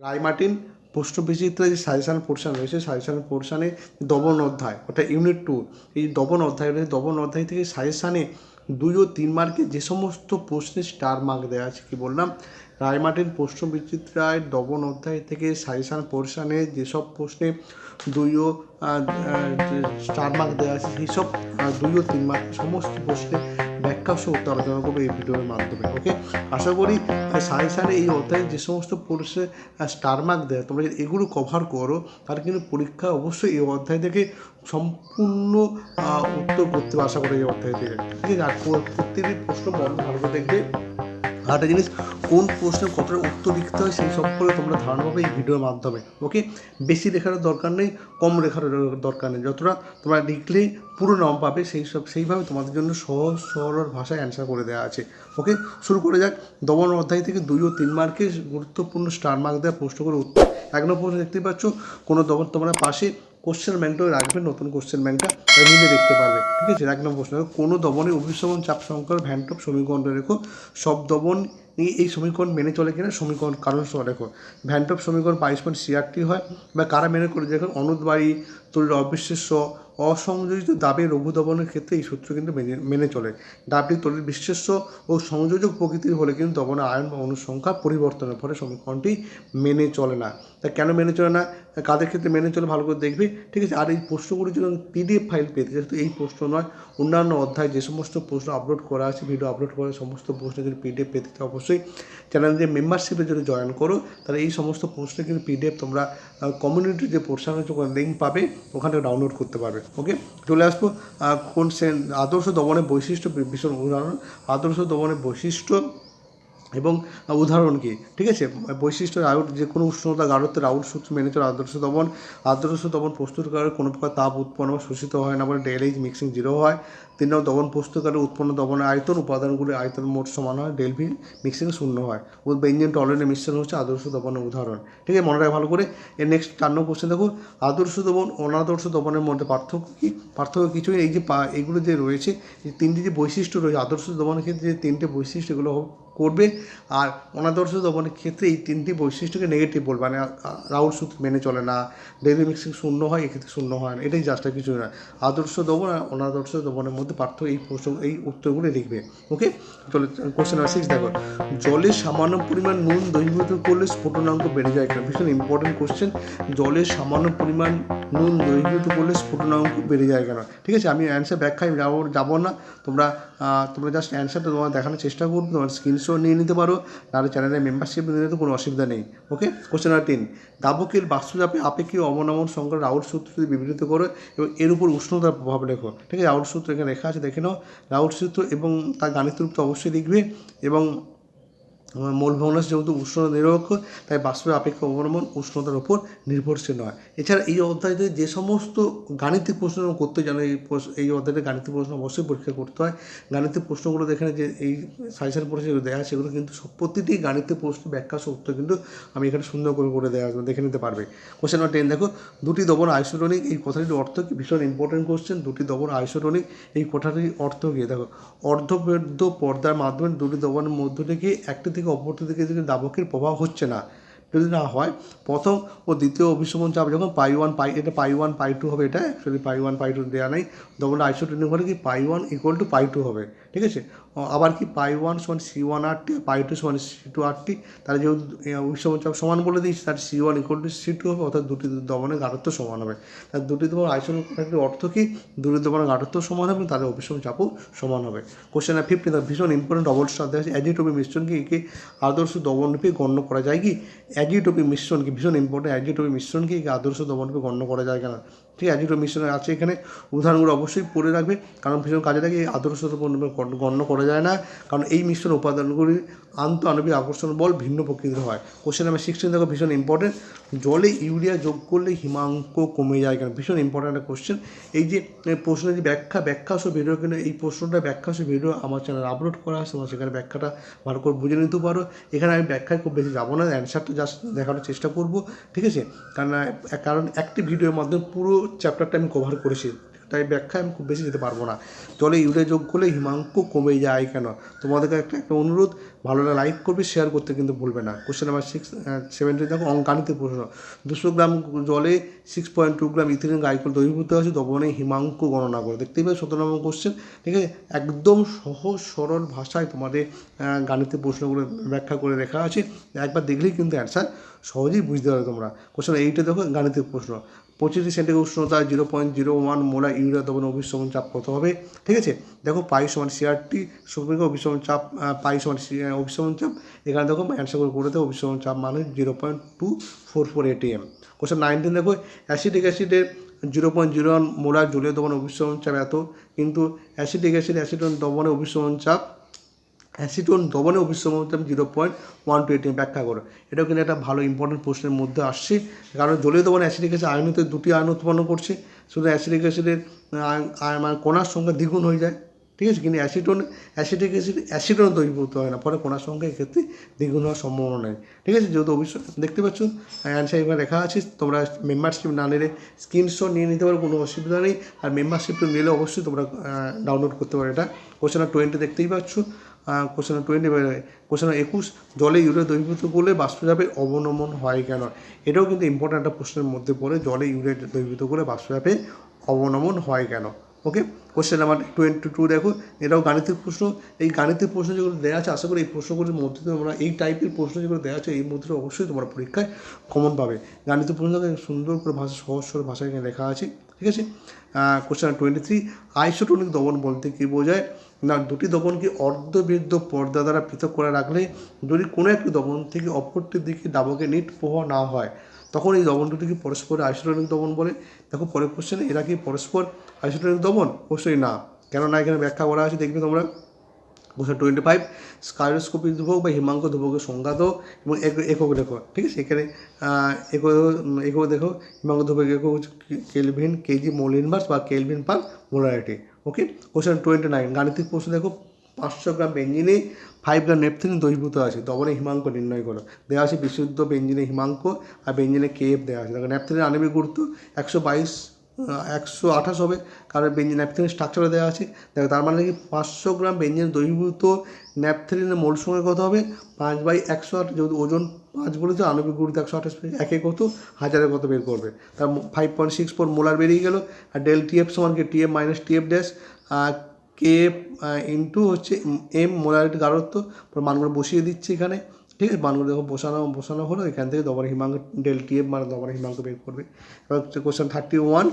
রায়মার্টিন প্রশ্ন বিচিত্র যে সাজেশন পোর্শন রয়েছে, সাজেশন পোর্শানে দবন অধ্যায়, অর্থাৎ ইউনিট টু এই দবন অধ্যায় রয়েছে দবন অধ্যায় থেকে সাজেশানে দুই ও তিন মার্কে যে সমস্ত প্রশ্নে স্টার মার্ক দেওয়া আছে, কি বললাম? রায়মার্টিন প্রশ্ন বিচিত্রায় দবন অধ্যায় থেকে সাজেশন পোর্শনে যেসব প্রশ্নে দুই ও স্টার মার্ক দেওয়া আছে সেই সব আহ, দুই ও তিন মার্ক সমস্ত প্রশ্নে ব্যাখ্যা সহ উত্তর আলোচনা করব এই ভিডিওর মাধ্যমে ওকে আশা করি সাজেশানে এই অধ্যায়ে যে সমস্ত প্রশ্নে স্টার মার্ক দেয় তোমরা যদি এগুলো কভার করো তাহলে কিন্তু পরীক্ষা অবশ্যই এই অধ্যায় থেকে সম্পূর্ণ উত্তর করতে আশা করি এই অধ্যায় থেকে ঠিক আছে? আর প্র- প্রত্যেকটি প্রশ্ন মন ভালো দেখবে। একটা জিনিস, কোন প্রশ্নের কতটা উত্তর লিখতে হয় সেই সম্পর্কে তোমরা ধারণা পাবে এই ভিডিওর মাধ্যমে। ওকে বেশি লেখার দরকার নেই, কম লেখার দরকার নেই। যতটা তোমরা লিখলে পুরো নাম পাবে, সেই সব, সেইভাবে তোমাদের জন্য সহজ, সরল ভাষায় অ্যান্সার করে দেওয়া আছে। ওকে শুরু করে যাক। দমন অধ্যায় থেকে দুই ও তিন মার্কে গুরুত্বপূর্ণ স্টার মার্ক দেওয়া প্রশ্ন করে উত্তর। এক নম্বর প্রশ্ন দেখতে পাচ্ছ, কোনো দমন তোমরা পাশে কোশ্চেন ব্যাংকটাও রাখবে নতুন কোশ্চেন ব্যাংকটা মিলে দেখতে পারবে ঠিক আছে? এক নম্বর প্রশ্ন, কোনো দমনে অভিশ্রমণ চাপ সংকর ভ্যানটপ সমীকরণটা রেখো সব নিয়ে এই সমীকরণ মেনে চলে কিনা, সমীকরণ কারণ সহ রেখো ভ্যানটপ, সমীকরণ পয়েন্ট সিআরটি হয়, বা কারা মেনে করে দেখুন অনুদবাড়ি তৈরির অবিশ্বাস্য অসংযোজিত দাবে লঘু দমনের ক্ষেত্রে এই সূত্র কিন্তু মেনে মেনে চলে। ডাবটি তৈরির বিশ্বাস্য ও সংযোজক প্রকৃতির হলে কিন্তু দমনের আয়ন বা অনুসংখ্যা পরিবর্তনের ফলে সমীকরণটি মেনে চলে না। তা কেন মেনে চলে না? কাদের ক্ষেত্রে মেনে চলে ভালো করে দেখবে? ঠিক আছে, আর এই প্রশ্নগুলির জন্য পিডিএফ ফাইল পেতে, যেহেতু এই প্রশ্ন নয়, অন্যান্য অধ্যায় যে সমস্ত প্রশ্ন আপলোড করা আছে ভিডিও আপলোড করা সমস্ত প্রশ্ন যদি পিডিএফ পেতে অবশ্যই চ্যানেলের মেম্বারশিপে যদি জয়েন করো, তাহলে এই সমস্ত প্রশ্নে কিন্তু পিডিএফ তোমরা কমিউনিটির যে পোর্শন আছে ওখানে লিঙ্ক পাবে, ওখানে ডাউনলোড করতে পারবে। ওকে? চলে আসব। কোন আদর্শ দমনের বৈশিষ্ট্য ভীষণ উদাহরণ। আদর্শ দমনের বৈশিষ্ট্য এবং উদাহরণ কি? ঠিক আছে? বৈশিষ্ট্য আউট যে কোনো উষ্ণতা গাঢ়ত্বের আউট সূত্র মেনে চলে আদর্শ দমন। আদর্শ দমন প্রস্তুতকারের কোনো প্রকার তাপ উৎপন্ন বা শোষিত হয় না, বলে ডেলিজ মিক্সিং জিরো হয়। তিন নম্বর দমন প্রস্তুতকারের উৎপন্ন দমনের আয়তন উপাদানগুলির আয়তন মোট সমান হয় ডেল ভি মিক্সিং শূন্য হয়। ও বেঞ্জিন টলারের মিশ্রণ হচ্ছে আদর্শ দমনের উদাহরণ। ঠিক আছে, মনে রাখা ভালো করে। এর নেক্সট চার নম্বর কোশ্চেন দেখো। আদর্শ দবন অনাদর্শ দবনের মধ্যে পার্থক্য কী? পার্থক্য কিছুই। এই যে এগুলো যে রয়েছে, এই তিনটি যে বৈশিষ্ট্য রয়েছে, আদর্শ দবনের ক্ষেত্রে যে তিনটে বৈশিষ্ট্য এগুলো করবে। আর অনাদর্শ দমনের ক্ষেত্রে এই তিনটি বৈশিষ্ট্যকে নেগেটিভ বলবে। মানে রাউল সূত্র মেনে চলে না। ডেলি মিক্সিং শূন্য হয়, এক্ষেত্রে শূন্য হয় না। এটাই জাস্ট কিছু না আদর্শ দমন আর অনাদর্শ দমনের মধ্যে পার্থক্য এই প্রশ্ন, এই উত্তরগুলো লিখবে। ওকে চলে কোশ্চেন নাম্বার সিক্স দেখো। জলে সামান্য পরিমাণ নুন দ্রবীভূত করলে স্ফুটনাঙ্ক বেড়ে যায় কেন? ভীষণ ইম্পর্টেন্ট কোশ্চেন জলে সামান্য পরিমাণ নুন দ্রবীভূত করলে স্ফুটনাঙ্ক বেড়ে যায় কেন? ঠিক আছে, আমি অ্যান্সার ব্যাখ্যায় যাব যাব না। তোমরা তোমরা জাস্ট অ্যান্সারটা তোমার দেখানোর চেষ্টা করবে তোমার স্ক্রিনশট নিয়ে নিতে পারো তাহলে চ্যানেলের মেম্বারশিপ নিতে কোনো অসুবিধা নেই ওকে কোশ্চেন নাম্বার তিন, দাবকের বাস্তুচাপে আপেক্ষিক অবনমন সংখ্যা রাউট সূত্র যদি বিবৃত করো এবং এর উপর উষ্ণতার প্রভাব লেখো, ঠিক আছে? রাউট সূত্র এখানে লেখা আছে, দেখে নাও। রাউট সূত্র এবং তার গাণিতিক রূপ তো অবশ্যই লিখবে এবং মূল ভগ্নাংশ যেহেতু উষ্ণতা নিরপেক্ষ, তাই বাষ্পের আপেক্ষিক অবলম্বন উষ্ণতার উপর নির্ভরশীল নয়। এছাড়া এই অধ্যায়তে যে সমস্ত গাণিতিক প্রশ্ন করতে জানো, এই এই অধ্যায়তে গাণিতিক প্রশ্ন অবশ্যই পরীক্ষা করতে হয়। গাণিতিক প্রশ্নগুলো দেখেন যে এই সাজেশন প্রশ্ন যেগুলো দেওয়া সেগুলো কিন্তু প্রতিটি গাণিতিক প্রশ্ন ব্যাখ্যা সত্য কিন্তু আমি এখানে সুন্দর করে করে দেওয়া দেখে নিতে পারবে। কোশ্চেন নাম্বার টেন দেখো, দুটি দবন আইসোটনিক, এই কথাটির অর্থ কি? ভীষণ ইম্পর্টেন্ট কোশ্চেন দুটি দবন আইসোটনিক, এই কথাটির অর্থ কি? দেখো অর্ধবেদ্য পর্দার মাধ্যমে দুটি দবনের মধ্য থেকে একটি থেকে থেকে যদি দাবকের প্রভাব হচ্ছে না। যদি না হয়, প্রথম ও দ্বিতীয় অভিসমন চাপ যখন পাই ওয়ান, পাই, এটা পাই ওয়ান, পাই টু হবে এটা actually pi one, pi two দেওয়া নেই। দবনটা আইসোটনিক হলে কি pi one equal to pi two হবে, ঠিক আছে? আবার কি পাই ওয়ান সমান C one R T, pi two সমান সি টু আর টি, তাহলে যেহেতু অভিসমন চাপ সমান বলে দিয়েছি তার C one equal to C two হবে, অর্থাৎ দুটি দমনের গাঢ়ত্ব সমান হবে। তার দুটি দমন আইসোটনিক অর্থ কি? দুটি দমনের গাঢ়ত্ব সমান হবে তাদের অভিসম চাপও সমান হবে। কোশ্চেন ফিফটিন ভীষণ ইম্পর্টেন্ট অবশ্যই অধ্যায় আছে অ্যাজিটোপি মিশ্রণকে একে আদর্শ দমনরূপে গণ্য করা যায় কি? অ্যাজিটোপি মিশ্রণকে ভীষণ ইম্পর্টেন্ট অ্যাজিটোপি মিশ্রণকে আদর্শ দমনকে গণ্য করা যায় কেন? ঠিক অ্যাজিটোপি মিশ্রণ আছে। এখানে উদাহরণগুলো অবশ্যই পড়ে রাখবে। কারণ ভীষণ কাজে লাগে, এই আদর্শ গণ্য- করা যায় না। কারণ এই মিশ্রণ উপাদানগুলির আন্ত আণবিক আকর্ষণ বল ভিন্ন প্রকৃতির হয়। কোশ্চেন নাম্বার সিক্সটিন দেখো, ভীষণ ইম্পর্টেন্ট জলে ইউরিয়া যোগ করলে হিমাঙ্ক কমে যায় কেন? ভীষণ ইম্পর্টেন্ট একটা কোশ্চেন এই যে প্রশ্নের যে ব্যাখ্যা ব্যাখ্যা সহ ভিডিও কিন্তু এই প্রশ্নটা ব্যাখ্যা সহ ভিডিও আমার চ্যানেল আপলোড করা আছে। তোমরা সেখানে ব্যাখ্যাটা ভালো করে বুঝে নিতে পারো। এখানে আমি ব্যাখ্যায় খুব বেশি যাব না। অ্যান্সারটা জাস্ট দেখানোর চেষ্টা করব। ঠিক আছে? কারণ কারণ একটি ভিডিওর মাধ্যমে পুরো চ্যাপ্টারটা আমি কভার করেছি, তাই ব্যাখ্যা আমি খুব বেশি যেতে পারব না। জলে ইউরিয়া যোগ করলে হিমাঙ্ক কমে যায় কেন? তোমাদেরকে একটা একটা অনুরোধ, ভালো লাগলে লাইক করবে শেয়ার করতে কিন্তু ভুলবে না। কোশ্চেন নাম্বার সিক্স সেভেন্টি দেখো অঙ্কানিত প্রশ্ন। দুশো গ্রাম জলে six point two gram ethylene glycol দ্রবীভূত আছে দ্রবণে হিমাঙ্ক গণনা করে। দেখতেই পাবে সতেরো নম্বর কোশ্চেন ঠিক আছে? একদম সহজ, সরল ভাষায় তোমাদের গাণিতিক প্রশ্নগুলো ব্যাখ্যা করে লেখা আছে। একবার দেখলেই কিন্তু অ্যান্সার সহজেই বুঝতে পারবে তোমরা। কোশ্চেন এইটা দেখো গাণিতিক প্রশ্ন। পঁচিশ সেন্টিগ্রেড উষ্ণতা zero point zero one molal urea দ্রবণ অভিসরণ চাপ কত হবে? ঠিক আছে? দেখো পাই সমান সিআরটি সুপ্রিম অভিসরণ চাপ পাই সমান অভিসরণ চাপ। এখানে দেখো অ্যান্সার করে করে দেবো অভিসরণ চাপ মানে zero point two four four ATM question nineteen দেখো, অ্যাসিডিক অ্যাসিডের zero point zero one molal জলীয় দ্রবণ অভিসরণ চাপ এত, কিন্তু অ্যাসিডিক অ্যাসিড অ্যাসিডন দ্রবণে অভিসরণ চাপ অ্যাসিটোন অভিসরণ চাপ zero point one two ATM ব্যাখ্যা করো। এটাও কিন্তু একটা ভালো ইম্পর্টেন্ট প্রশ্নের মধ্যে আসছে। কারণ জলীয় দ্রবণে অ্যাসিডিক অ্যাসিড আয়নিত দুটি আয়ন উৎপন্ন করছে। শুধু অ্যাসিডিক অ্যাসিডের মানে কণার সংখ্যা দ্বিগুণ হয়ে যায়। ঠিক আছে? কিন্তু অ্যাসিটোন অ্যাসিডিক অ্যাসিড অ্যাসিডন দ্রবীভূত হয় না। পরে কণার সংখ্যা এক্ষেত্রে দ্বিগুণ হওয়ার সম্ভাবনা নেই। ঠিক আছে? যেহেতু অবশ্যই দেখতে পাচ্ছ, অ্যান্সার এবার লেখা আছে, তোমরা মেম্বারশিপ না নিলে স্ক্রিনশট নিয়ে নিতে পারো, কোনো অসুবিধা নেই। আর মেম্বারশিপ নিলে অবশ্যই তোমরা ডাউনলোড করতে পারো। এটা কোশ্চেন টোয়েন্টি দেখতেই পাচ্ছ। কোশ্চেন টোয়েন্টি কোশ্চেন একুশ, জলে ইউরিয়া দ্রবীভূত করলে বাষ্পচাপের অবনমন হয় কেন? এটাও কিন্তু ইম্পর্ট্যান্ট একটা প্রশ্নের মধ্যে পড়ে, জলে ইউরিয়া দ্রবীভূত করলে বাষ্পচাপের অবনমন হয় কেন? Okay question number twenty two দেখো, এটাও গাণিতিক প্রশ্ন। এই গাণিতিক প্রশ্ন যেগুলো দেওয়া আছে, আশা করি এই প্রশ্নগুলির মধ্যে তোমরা এই টাইপের প্রশ্ন যেগুলো দেওয়া আছে, এই মধ্যে অবশ্যই তোমরা পরীক্ষায় কমন পাবে। গাণিতিক প্রশ্নকে সুন্দর করে ভাষা, সহজ সরল ভাষায় এখানে লেখা আছে, ঠিক আছে? কোশ্চেন টোয়েন্টি থ্রি আইসোটোনিক দমন বলতে কী বোঝায়? না, দুটি দমনকে অর্ধবৃদ্ধ পর্দা দ্বারা পৃথক করে রাখলে যদি কোনো একটি দমন থেকে অপরটির দিকে দাবকে নিট প্রবাহ না হয়, তখন এই দমন দুটিকে পরস্পর আইসোটোনিক দমন বলে? দেখো, পরের কোশ্চেনে এরা কি পরস্পর আইসোটোনিক দমন অবশ্যই না। কেননা এখানে ব্যাখ্যা করা আছে, দেখবে তোমরা। কোশ্চেন টোয়েন্টি ফাইভ স্কাইরোস্কোপিক ধ্রুবক বা হিমাঙ্ক ধ্রুবকের সংজ্ঞা দাও এবং এক- একক দেখো। ঠিক আছে? এখানে একক একক দেখো, হিমাঙ্ক ধ্রুবক একক কেলভিন, কেজি মোল ইনভার্স বা kelvin per molarity. Okay question twenty nine গাণিতিক প্রশ্ন দেখো। পাঁচশো গ্রাম বেঞ্জিনে ফাইভ গ্রাম নেপথিন দ্রবীভূত আছে। দবনে হিমাঙ্ক নির্ণয় করো। দেওয়া আছে বিশুদ্ধ বেঞ্জিনে হিমাঙ্ক আর বেঞ্জিনে কেএফ দেওয়া আছে। দেখো ন্যাপথিনের আণবিক গুরুত্ব একশো বাইশ একশো আঠাশ হবে। কারণ বেঞ্জিন ন্যাপথিনের স্ট্রাকচারে দেওয়া আছে। দেখো, তার মানে কি? পাঁচশো গ্রাম বেঞ্জিন দ্রবীভূত ন্যাপথিনের মোল সময় কত হবে? পাঁচ বাই একশো আট যেহেতু ওজন পাঁচ বলেছে আণবিক গুরুত্ব একশো আঠাশ একে কত? হাজারে কত বের করবে। তার five point six four molar বেরিয়ে গেল, আর ডেল টিএফ সমান কি? TF minus TF dash K into হচ্ছে এম মোলারিটি গাঢ়ত্ব। পুরো মানগুলো বসিয়ে দিচ্ছে এখানে। ঠিক আছে? মানগুলো দেখো, বসানো বসানো হলো। এখান থেকে দবার হিমাঙ্ক ডেল টিএফ মানে দবার হিমাঙ্ক বের করবে। এবার হচ্ছে question thirty one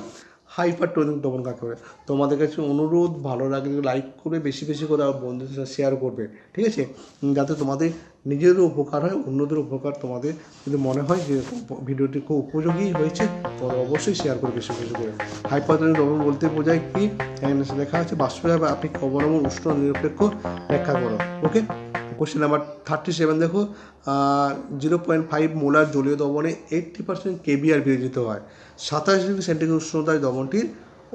hypertonic দমন কাকে বলে? তোমাদের কাছে অনুরোধ, ভালো লাগলে লাইক করে, বেশি বেশি করে আর বন্ধুদের সাথে শেয়ার করবে, ঠিক আছে? যাতে তোমাদের নিজেরও উপকার হয়, অন্যদের উপকার তোমাদের যদি মনে হয় যে ভিডিওটি খুব উপযোগী হয়েছে, তোমরা অবশ্যই শেয়ার করে বেশি বেশি করে। হাইপারটনিক দমন বলতে বোঝায় কি? লেখা আছে বাষ্পজাত আপনি অবলম্বন উষ্ণ নিরপেক্ষ ব্যাখ্যা করো okay question number thirty seven দেখো জিরো পয়েন্ট ফাইভ মোলার জলীয় দমনে এইট্টি পার্সেন্ট কেবিআর বিয়োজিত হয়। সাতাশ ডিগ্রি সেন্টিগ্রেড উষ্ণতায় দমনটির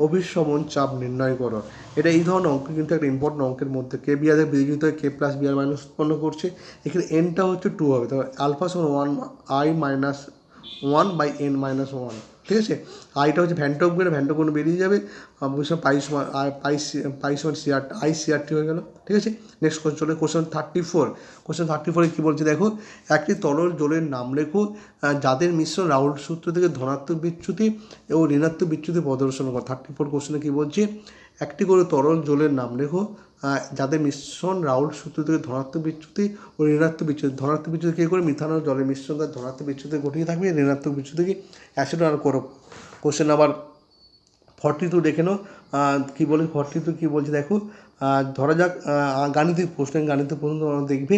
অভিশমন চাপ নির্ণয় করো। এটা এই ধরনের অঙ্ক কিন্তু একটা ইম্পর্টেন্ট অঙ্কের মধ্যে। কে বিয়োজিত হয় কে প্লাস বিআর মাইনাস উৎপন্ন করছে। এখানে এনটা হচ্ছে টু হবে তবে আলফা সমান one I minus one by N minus one ঠিক আছে? আইটা হচ্ছে ভ্যানটক গুণে ভ্যানটক কোনো বেরিয়ে যাবে। পাইস পাইস পাইস ওয়ান সিআর আই সিআরটি হয়ে গেল। ঠিক আছে? নেক্সট কোশ্চেন চলে question thirty four question thirty ফোরে কী বলছে দেখো? একটি তরল জলের নাম লেখো যাদের মিশ্রণ রাউল সূত্র থেকে ধনাত্মক বিচ্যুতি এবং ঋণাত্মক বিচ্যুতি প্রদর্শন করে। থার্টি ফোর কোশ্চেনে কী বলছে? একটি করে তরল জলের নাম লেখো যাদের মিশ্রণ রাহুল সূত্র থেকে ধনাত্মক বিচ্যুতি ও ঋণাত্মক বিচ্যুতি। ধনাত্মক বিচ্যুতি কী করে? মিথানল জলের মিশ্রণ তার ধনাত্মক বিচ্যুতি ঘটিয়ে থাকবে। ঋণাত্মক বিচ্যুতি কি? অ্যাসিড আর করো কোশ্চেন আবার ফর্টি টু দেখে নাও কী বলে ফর্টি টু কী বলছে দেখো ধরা যাক গাণিতিক প্রশ্ন গাণিতিক প্রশ্ন তোমরা দেখবে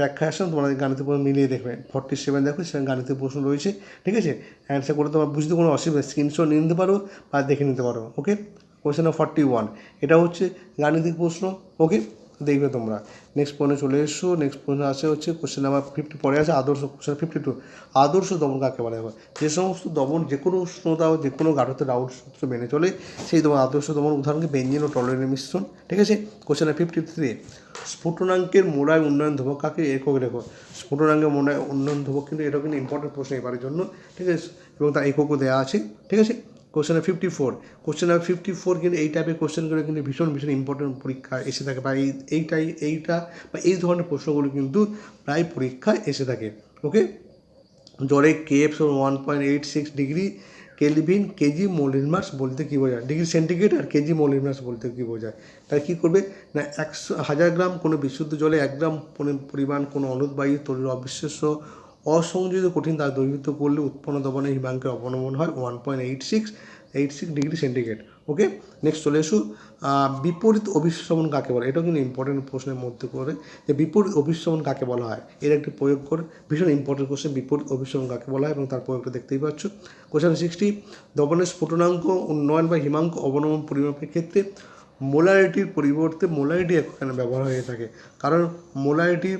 ব্যাখ্যা আসলে তোমাদের গাণিতিক প্রশ্ন মিলিয়ে দেখবে। ফর্টি সেভেন দেখো, সেখানে গাণিতিক প্রশ্ন রয়েছে, ঠিক আছে? অ্যান্সার করে তোমার বুঝতে কোনো অসুবিধা স্ক্রিনশট নিয়ে নিতে পারো বা দেখে নিতে পারো ওকে কোশ্চেন ফর্টি ওয়ান এটা হচ্ছে গাণিতিক প্রশ্ন। ওকে দেখবে তোমরা। নেক্সট পয়েন্টে চলে এসো। নেক্সট পয়েন্ট আছে হচ্ছে কোশ্চেন নাম্বার ফিফটি পরে আছে আদর্শ কোশ্চেন ফিফটি টু আদর্শ দমন কাকে বলা? হয় যে সমস্ত দমন যে কোনো উষ্ণতা, যে কোনো গাঢ়তে রাউট সূত্র মেনে চলে, সেই দমন, আদর্শ দমন উদাহরণকে বেঞ্জিন ও টলের মিশ্রণ। ঠিক আছে? কোশ্চেন ফিফটি থ্রি স্ফুটনাঙ্কের মোড়ায় উন্নয়ন ধ্রুবক কাকে? একক রেখো। স্ফুটনাঙ্কের মোড়ায় উন্নয়ন ধ্রুবক কিন্তু এটা কিন্তু ইম্পর্টেন্ট প্রশ্ন এবারের জন্য। ঠিক আছে? এবং তার এককও দেওয়া আছে। ঠিক আছে? Question number fifty four question number fifty four কিন্তু এই টাইপের কোশ্চেনগুলো কিন্তু ভীষণ ভীষণ ইম্পর্টেন্ট পরীক্ষা এসে থাকে বা এই, এইটাই, এইটা বা এই ধরনের প্রশ্নগুলো কিন্তু প্রায় পরীক্ষায় এসে থাকে। ওকে জ্বরে KF one point eight six degree kelvin kg মোলিন মাস বলতে কী বোঝায়? ডিগ্রি সেন্টিগ্রেড আর কেজি মোলিন মাস বলতে কী বোঝায়? তাহলে কী করবে? না, একশো, হাজার গ্রাম কোনো বিশুদ্ধ জলে এক গ্রাম পরি- পরিমাণ কোনো অনুদ্বায়ী তরুণ অবিশ্বাস্য অসংযোজিত কঠিন দ্বারা দ্রবীভূত করলে উৎপন্ন দবনে হিমাঙ্কের অবনমন হয় one point eight six eight six degree centigrade okay next চলে এসো। বিপরীত অভিশ্রমণ কাকে বলে? এটাও কিন্তু ইম্পর্টেন্ট প্রশ্নের মধ্যে করে যে বিপরীত অভিশ্রমণ কাকে বলা হয়? এর একটি প্রয়োগ করে। ভীষণ ইম্পর্টেন্ট কোশ্চেন বিপরীত অভিশ্রমণ কাকে বলা হয়? এবং তার প্রয়োগটা দেখতেই পাচ্ছ। কোশ্চেন সিক্সটি দবনের স্ফুটনাঙ্ক উন্নয়ন বা হিমাঙ্ক অবনমন পরিমাপের ক্ষেত্রে মোলারিটির পরিবর্তে মোলারিটি এখানে ব্যবহার হয়ে থাকে। কারণ মোলারিটি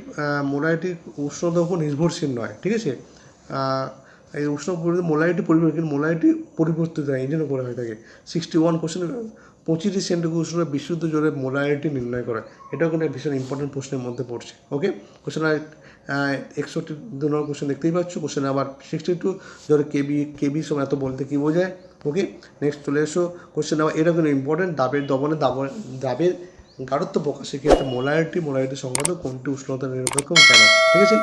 মোলারিটি উষ্ণতার উপর নির্ভরশীল নয়, ঠিক আছে? এই উষ্ণ মোলারিটি পরিবর্তন মোলারিটি পরিবর্তিত হয়, এই জন্য করা হয়ে থাকে। সিক্সটি ওয়ান কোশ্চেন পঁচিশটি সেন্টিগ্রেড বিশুদ্ধ জলের মোলারিটি নির্ণয় করা। এটাও কিন্তু ভীষণ ইম্পর্টেন্ট প্রশ্নের মধ্যে পড়ছে। ওকে কোশ্চেন একষট্টি, দু নম্বর কোশ্চেন দেখতেই পাচ্ছ। কোশ্চেন আবার সিক্সটি টু জলে কেবি কেবি সময় এত বলতে কী বোঝায়? ওকে নেক্সট চলে এসো। কোশ্চেন আবার এটা কিন্তু ইম্পর্টেন্ট দাবের দবনে দাব- দাবের গাঢ়ত্ব প্রকাশের ক্ষেত্রে মোলারিটি মোলারিটি সংক্রান্ত কোনটি উষ্ণতা নিরপেক্ষ কেন? ঠিক আছে?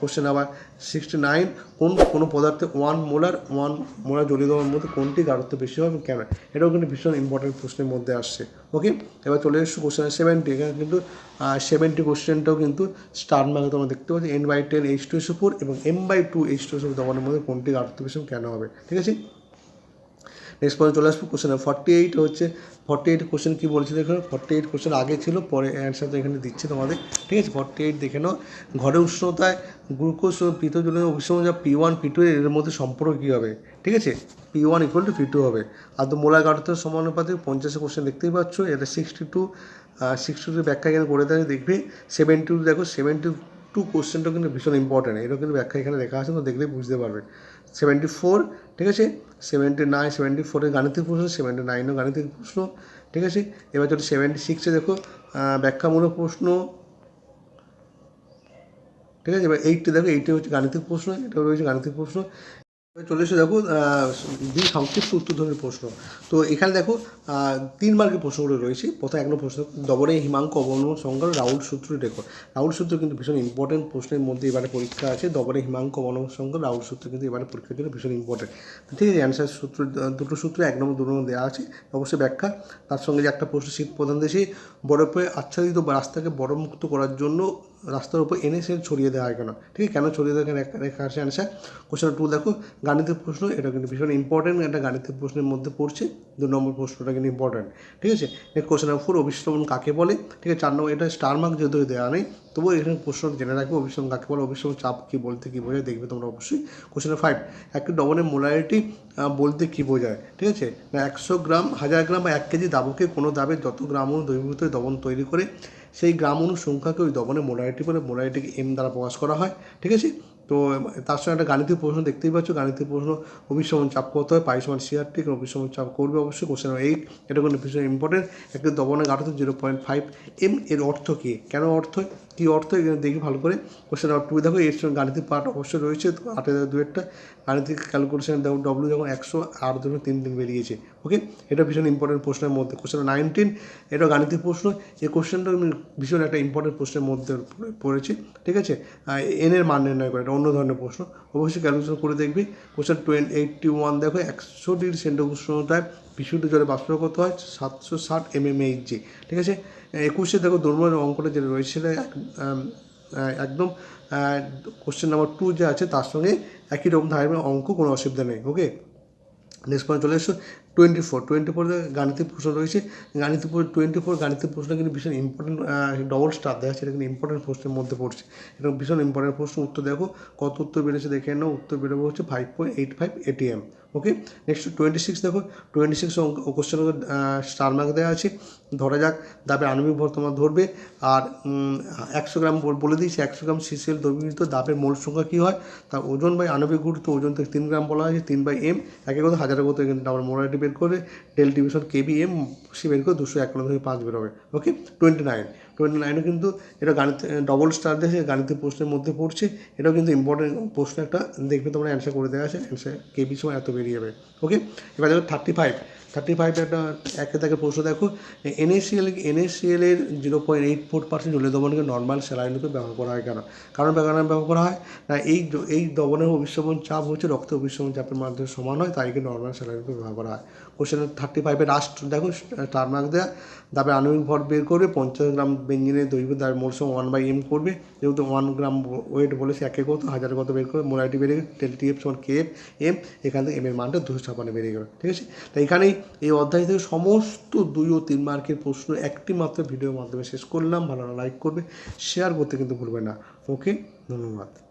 কোশ্চেন আবার সিক্সটি নাইন কোন, কোনো পদার্থে ওয়ান মোলার ওয়ান মোলার জলীয় মধ্যে কোনটি গাঢ়ত্ব বেশি হবে কেন? এটাও কিন্তু ভীষণ ইম্পর্টেন্ট প্রশ্নের মধ্যে আসছে। ওকে এবার চলে এসছো কোশ্চেন সেভেন্টি এখানে কিন্তু সেভেন্টি কোশ্চেনটাও কিন্তু স্টার মার্কে তোমরা দেখতে পাচ্ছ। N by ten H two S O four এবং M by two H two S O দ্রবণের মধ্যে কোনটি গাঢ়ত্ব বেশি কেন হবে? ঠিক আছে? নেক্সট পয়েন্ট চলে আসব কোশ্চেন ফর্টি এইট হচ্ছে ফর্টি এইট কোশ্চেন কী বলছে দেখো ফর্টি এইট কোশ্চেন আগে ছিল, পরে অ্যান্সার এখানে দিচ্ছে তোমাদের, ঠিক আছে? ফর্টি এইট দেখে নাও ঘরের উষ্ণতায় গ্লুকোজ ও অভিসরণ যা পি ওয়ান পি টু এর মধ্যে সম্পর্ক কী হবে? ঠিক আছে? P one equal to P two হবে। আর তো মোলার গাঢ়তার সমানুপাতে পঞ্চাশে কোশ্চেন দেখতেই পাচ্ছ এটা সিক্সটি টু সিক্সটি টু ব্যাখ্যা এখানে করে দেয়, দেখবে সেভেন্টি টু দেখো সেভেন্টি টু কোশ্চেনটা কিন্তু ভীষণ ইম্পর্টেন্ট এটাও কিন্তু ব্যাখ্যা এখানে লেখা আছে তো দেখলেই বুঝতে পারবে। সেভেন্টি ফোর ঠিক আছে? সেভেন্টি নাইন সেভেন্টি ফোরের গাণিতিক প্রশ্ন সেভেন্টি নাইনও গাণিতিক প্রশ্ন, ঠিক আছে? এবার চলো সেভেন্টি সিক্সে দেখো ব্যাখ্যামূলক প্রশ্ন, ঠিক আছে? এবার এইটটি দেখো এইটটি হচ্ছে গাণিতিক প্রশ্ন, এটা রয়েছে গাণিতিক প্রশ্ন। চলে এসে দেখো দুই সংক্ষিপ্ত উত্তর ধরনের প্রশ্ন। তো এখানে দেখো তিন মার্কের প্রশ্নগুলো রয়েছে। প্রথম এক নম্বর প্রশ্ন দবনে হিমাঙ্ক অবনমন সংখ্যা রাউল সূত্র রেকর্ড। রাউল সূত্র কিন্তু ভীষণ ইম্পর্টেন্ট প্রশ্নের মধ্যে এবারে পরীক্ষা আছে। দবরে হিমাঙ্ক অবনমন সংখ্যা রাউল সূত্র কিন্তু এবারে পরীক্ষার জন্য ভীষণ ইম্পর্টেন্ট ঠিক আছে অ্যান্সার সূত্র, দুটো সূত্র, এক নম্বর, দু নম্বর দেওয়া আছে। অবশ্যই ব্যাখ্যা। তার সঙ্গে যে একটা প্রশ্ন শীত প্রধান দেশে, বরফে আচ্ছাদিত রাস্তাকে বরফমুক্ত করার জন্য রাস্তার উপর এনে সে ছড়িয়ে দেওয়া হয় কেন? ঠিক আছে, কেন ছড়িয়ে দেওয়া রেখা আসে অ্যান্সার কোশ্চেন টু দেখো, গাণিতিক প্রশ্ন, এটা কিন্তু ভীষণ ইম্পর্টেন্ট একটা গাণিতিক প্রশ্নের মধ্যে পড়ছে। দু নম্বর প্রশ্নটা কিন্তু ইম্পর্টেন্ট ঠিক আছে? নেক্সট কোশ্চেন ফোর অভিশ্রবণ কাকে বলে? ঠিক আছে, চার নম্বর, এটা স্টার মার্ক যেহেতু দেওয়া নেই তবুও এখানে প্রশ্ন জেনে রাখবে অভিশ্রমণ কাকে বলে অভিশ্রমণ চাপ কী বলতে কী বোঝায়, দেখবে তোমরা অবশ্যই কোশ্চেন ফাইভ একটি ডবনের মোলারিটি বলতে কী বোঝায়, ঠিক আছে? না, একশো গ্রাম, হাজার গ্রাম বা এক কেজি দাবকে কোনো দাবে যত গ্রাম অনু দ্রবীভূত দবন তৈরি করে, সেই গ্রাম অনুসংখ্যাকে ওই দবনের মোলারিটি বলে মোলারিটিকে এম দ্বারা প্রকাশ করা হয়, ঠিক আছে? তো তার সঙ্গে একটা গাণিতিক প্রশ্ন দেখতেই পাচ্ছ। গাণিতিক প্রশ্ন অভিসরণ চাপ কত হয়? পাই সমান সিআরটি অভিসরণ চাপ করবে অবশ্যই। কোশ্চেন এইট এটা কিন্তু ভীষণ ইম্পর্টেন্ট একটা দবনের গাঢ়তা জিরো পয়েন্ট ফাইভ এম এর অর্থ কী? কেন অর্থ? কী অর্থ? এখানে দেখি ভালো করে। কোশ্চেন নাম্বার টু দেখো, এর সঙ্গে গাণিতিক পার্ট অবশ্যই রয়েছে। তো আটের দু একটা গাণিতিক ক্যালকুলেশন দেখো ডব্লিউ যখন একশো আট দুটো তিন দিন বেরিয়েছে। ওকে এটা ভীষণ ইম্পর্টেন্ট প্রশ্নের মধ্যে। কোশ্চেন নাইনটিন এটা গাণিতিক প্রশ্ন। এই কোশ্চেনটা ভীষণ একটা ইম্পর্টেন্ট প্রশ্নের মধ্যে পড়ে- পড়েছে। ঠিক আছে? এন এর মান নির্ণয় করে, এটা অন্য ধরনের প্রশ্ন। অবশ্যই ক্যালকুলেশন করে দেখবি। কোশ্চেন টোয়েন্টি এইটটি ওয়ান দেখো, একশো ডিগ্রি সেন্টিগ্রেড উষ্ণতায় বিশুদ্ধ জলে বাষ্প করতে হয় সাতশো ষাট এম এম এইচ জি ঠিক আছে? একুশে দেখো দুর্বল অঙ্কটা যেটা রয়েছে একদম কোশ্চেন নাম্বার টু যে আছে, তার সঙ্গে একই রকম ধারণের অঙ্ক, কোনো অসুবিধা নেই। ওকে নেক্সট পয়েন্ট চলে এসো। টোয়েন্টি ফোর টোয়েন্টি ফোর গাণিতিক প্রশ্ন রয়েছে গাণিতিক টোয়েন্টি ফোর গাণিতিক প্রশ্ন কিন্তু ভীষণ ইম্পর্টেন্ট ডবল স্টার দেওয়া এটা কিন্তু ইম্পর্টেন্ট প্রশ্নের মধ্যে পড়ছে। এবং ভীষণ ইম্পর্টেন্ট প্রশ্ন, উত্তর দেখো, কত উত্তর বেড়েছে দেখে নাও, উত্তর বেরোবো হচ্ছে five point eight five ATM okay next twenty six দেখো twenty six question star mark দেওয়া আছে, ধরা যাক দাবের আণবিক ভর তোমার ধরবে, আর একশো গ্রাম বলে দিয়েছি, একশো গ্রাম সিসিএল দ্রবীভূত দাবের মোল সংখ্যা কী হয়? তার ওজন বাই আণবিক গুরুত্ব, ওজন থেকে তিন গ্রাম বলা হয়েছে, তিন বাই এম একে কথা হাজারের কত কিন্তু আমার মোলারিটি বের করে del division KB M C বের করে দুশো একান্ন থেকে পাঁচ বেরোবে ওকে টোয়েন্টি নাইন টোয়েন্টি নাইনও কিন্তু এটা গাণিত ডবল স্টার দেশে গাণিতিক প্রশ্নের মধ্যে পড়ছে। এটাও কিন্তু ইম্পর্টেন্ট প্রশ্ন একটা। দেখবে তোমরা অ্যান্সার করে দেওয়া আছে। অ্যান্সার কে বি সময় এত বেরিয়ে যাবে। ওকে এবার দেখো থার্টি ফাইভ থার্টি ফাইভ একটা একে থেকে প্রশ্ন দেখো এনএসিএল এনএসিএল এর zero point eight four percent জলীয় দ্রবণকে নর্মাল স্যালাইন রূপে ব্যবহার করা হয় কেন? কারণ কারণে ব্যবহার করা হয়? না, এই এই দ্রবণের অভিশ্রবণ চাপ হচ্ছে রক্ত অভিশ্রবণ চাপের মাধ্যমে সমান হয় তাইকে নর্মাল স্যালাইন রূপে ব্যবহার করা হয়। কোশ্চেন থার্টি ফাইভের লাস্ট দেখো স্টার মার্ক দেওয়া তারপরে আণবিক ভর বের করবে, পঞ্চাশ গ্রাম বেঞ্জিনের দৈর্ঘ্য তার মোল ওয়ান বাই এম করবে, যেহেতু ওয়ান গ্রাম ওয়েট বলেছে, একে কত? হাজার কত বের করবে? মোলাইটি বেড়ে গেলে, টেল টি এফ সমান কে এফ, এম, এখান থেকে এম এর মানটা দুশো ছাপান্ন বেড়ে গেল, ঠিক আছে? তো এখানেই এই অধ্যায় থেকে সমস্ত দুই ও তিন মার্কের প্রশ্ন একটি মাত্র ভিডিওর মাধ্যমে শেষ করলাম। ভালো লাইক করবে শেয়ার করতে কিন্তু ভুলবে না। ওকে, ধন্যবাদ।